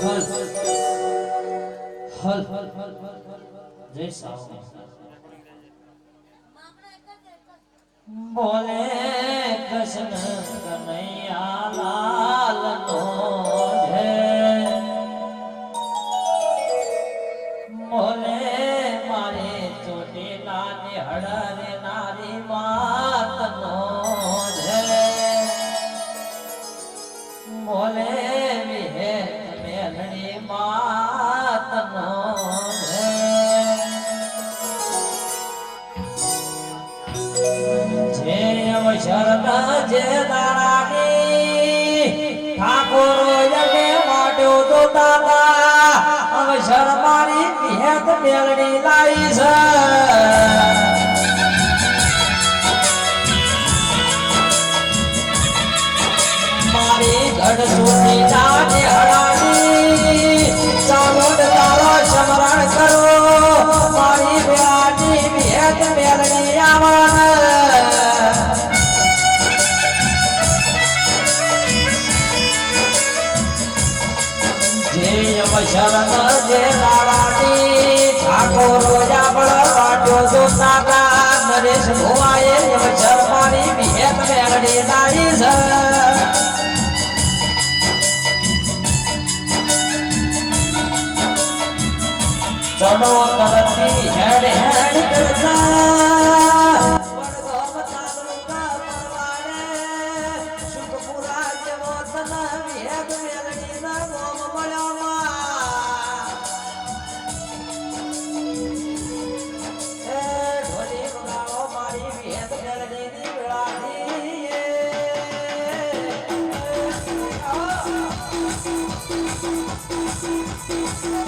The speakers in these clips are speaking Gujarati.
હલ હલ, જય સાવ બોલે કૃષ્ણ કનૈયા લાલ નો જય બોલે મારે ચોટીલા ને હળરે અવસરના જે દાડાની ઠાકોરો જગે માટો તો દાદા મેલડી લાઈ છે. અવસર જે લાડાની ઠાકોરો જાબળ પાટ્યો જો સાગા, નરેશ ભુવાએ અવસર મારી ભેદ મેલડી લાઈ છે. ચડો તરતી હેડ હેડ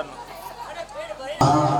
பாடணும்.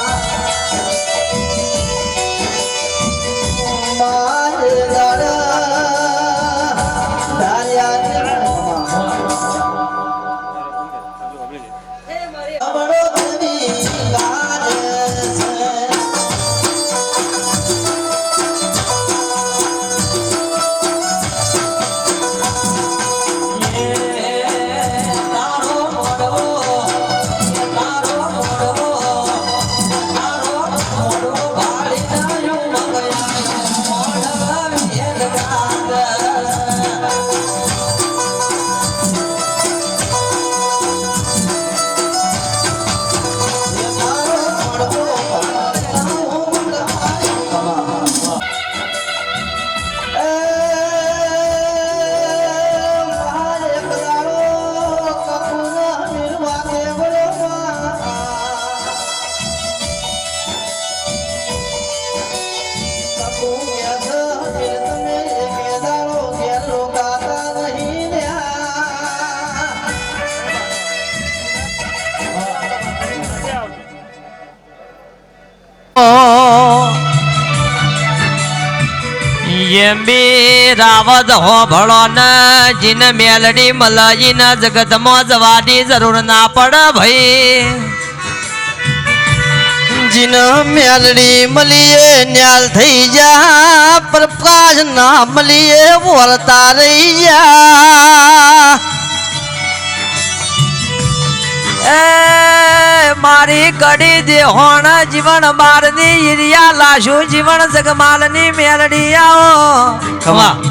એમ બી રાવત હો ભળો ન જીન મેલડી મલઈ ન જગતમાં જવાની જરૂર ના પડ ભાઈ. જીન મેલડી મળીએ ન્યાલ થઈ જા પ્રકાશ ના મળીએ વળતા રહી જા. એ મારી કડી દેહોણ જીવન બારની ઈરિયા લાશુ જીવન જગમાલની મેલડી આવો ખમા.